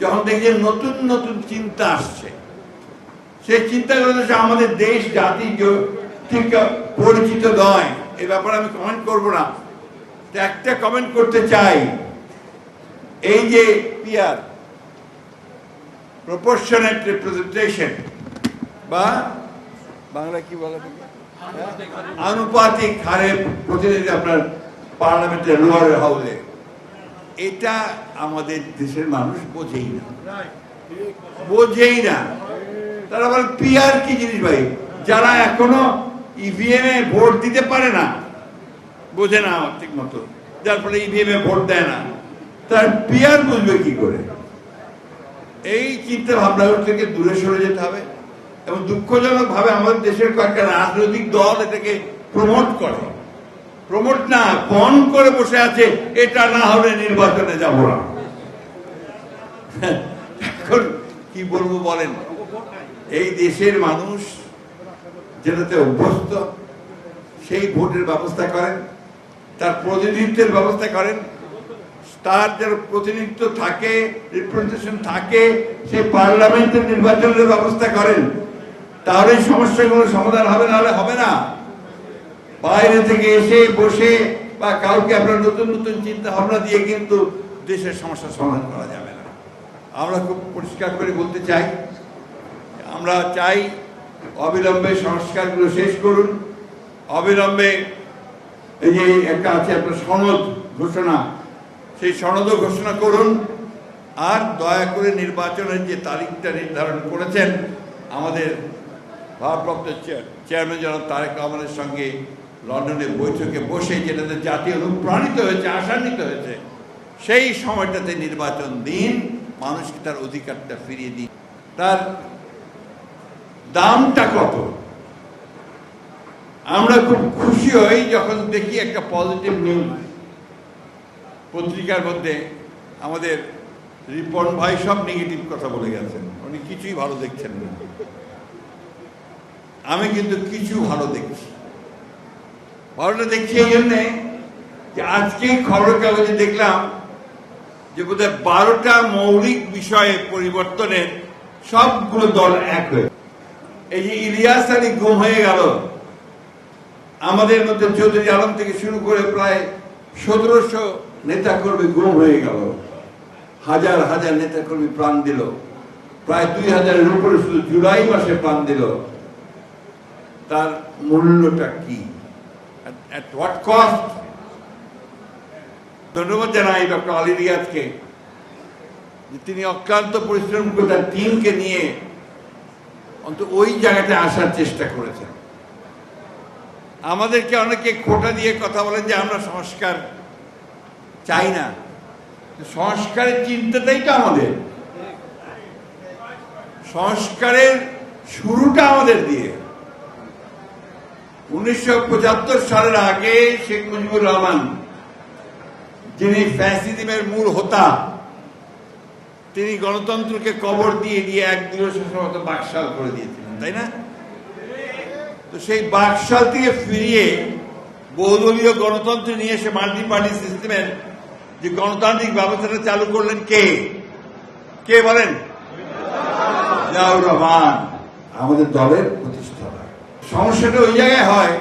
যখন দেখি নতুন নতুন চিন্তা আসছে, সেই চিন্তাগুলো হচ্ছে আমাদের দেশ, জাতি ঠিক পরিচিত নয়। এ ব্যাপারে আমি কমেন্ট করব না। তো একটা কমেন্ট করতে চাই। এই যে পিয়ার প্রপোর্শনেট রিপ্রেজেন্টেশন বা বাংলা কি বলা থাকে আনুপাতিক হারে প্রতিনিধি আপনার পার্লামেন্টের লোয়ার হাউসে এটা আমাদের দেশের মানুষ বোঝেই না। বোঝেই না। তারা বলে পিয়ার কি জিনিস ভাই? যারা এখনও ইভিএম এ ভোট দিতে পারে না বোঝে না ঠিক মতো। যার ফলে ইভিএম এ ভোট দেয় না। তার পিয়ার বুঝবে কি করে? এই চিন্তা ভাবনা থেকে দূরে সরে যেতে হবে এবং দুঃখজনক ভাবে আমাদের দেশের কয়েকটা রাজনৈতিক দল এটাকে প্রমোট করে। প্রমোট না পণ করে বসে আছে, এটা না হলে নির্বাচনে যাব না। এখন কি বলব বলেন? এই দেশের মানুষ যেটাতে অভ্যস্ত, সেই ভোটের ব্যবস্থা করেন, তার প্রতিনিধিত্বের ব্যবস্থা করেন, তার যার প্রতিনিধিত্ব থাকে রিপ্রেজেন্টেশন থাকে সেই পার্লামেন্টের নির্বাচনের ব্যবস্থা করেন। তাহলে সমস্যাগুলো সমাধান হবে না হলে হবে না। বাইরে থেকে এসে, বসে বা কাউকে আপনার নতুন নতুন চিন্তা ভাবনা দিয়ে কিন্তু দেশের সমস্যার সমাধান করা যাবে না। আমরা খুব পরিষ্কার করে বলতে চাই, আমরা চাই অবিলম্বে সংস্কারগুলো শেষ করুন। অবিলম্বে এই যে একটা আছে আপনার সনদ ঘোষণা, সেই সনদও ঘোষণা করুন। আর দয়া করে নির্বাচনের যে তারিখটা নির্ধারণ করেছেন, আমাদের ভারপ্রাপ্ত চেয়ার- চেয়ারম্যান জনাব তারেক রহমানের সঙ্গে লন্ডনে বৈঠকে বসে যেটাতে জাতি অনুপ্রাণিত হয়েছে, আশান্বিত হয়েছে, সেই সময়টাতে নির্বাচন দিন, মানুষকে তার অধিকারটা ফিরিয়ে দিন। তার দামটা কত? আমরা খুব খুশি হই যখন দেখি একটা পজিটিভ নিউজ। পত্রিকার মধ্যে আমাদের রিপন ভাই সব নেগেটিভ কথা বলে গেছেন। উনি কিছুই ভালো দেখছেন না। আমি কিন্তু কিছু ভালো দেখছি। ভালোটা দেখছি এই জন্যে যে আজকে খবরের কাগজে দেখলাম যে বোধহয় বারোটা মৌলিক বিষয়ে পরিবর্তনের সবগুলো দল এক হয়ে এই যে ইলিয়াস আলী গুম হয়ে গেল, আমাদের মধ্যে চৌধুরী আলম থেকে শুরু করে প্রায় সতেরোশো নেতা কর্মী গুম হয়ে গেল। হাজার হাজার নেতা কর্মী প্রাণ দিল। প্রায় দুই হাজারের উপরে শুধু জুলাই মাসে প্রাণ দিল। তার মূল্যটা কি? অ্যাট হোয়াট কস্ট ধন্যবাদ জানাই ডক্টর আলী রিয়াজকে। যে তিনি অক্লান্ত পরিশ্রম করে তার টিমকে নিয়ে অন্তত ওই জায়গাটা আসার চেষ্টা করেছেন। আমাদেরকে অনেকে খোটা দিয়ে কথা বলেন যে আমরা সংস্কার চাই না। সংস্কারের চিন্তাটাই তো আমাদের। সংস্কারের শুরুটা আমাদের দিয়ে। উনিশশো পঁচাত্তর সালের আগে শেখ মুজিবুর রহমান, যিনি ফ্যাসিজমের মূল হোতা, তিনি গণতন্ত্রকে কবর দিয়ে দিয়ে এক মতো বাকশাল করে দিয়েছিলেন, তাই না? তো সেই বাকশাল থেকে ফিরিয়ে বহুদলীয় গণতন্ত্র নিয়ে এসে মাল্টি পার্টি সিস্টেমের যে গণতান্ত্রিক ব্যবস্থাটা চালু করলেন কে? কে বলেন? রহমান। আমাদের দলের প্রতিষ্ঠাতা সমস্যাটা ওই জায়গায় হয়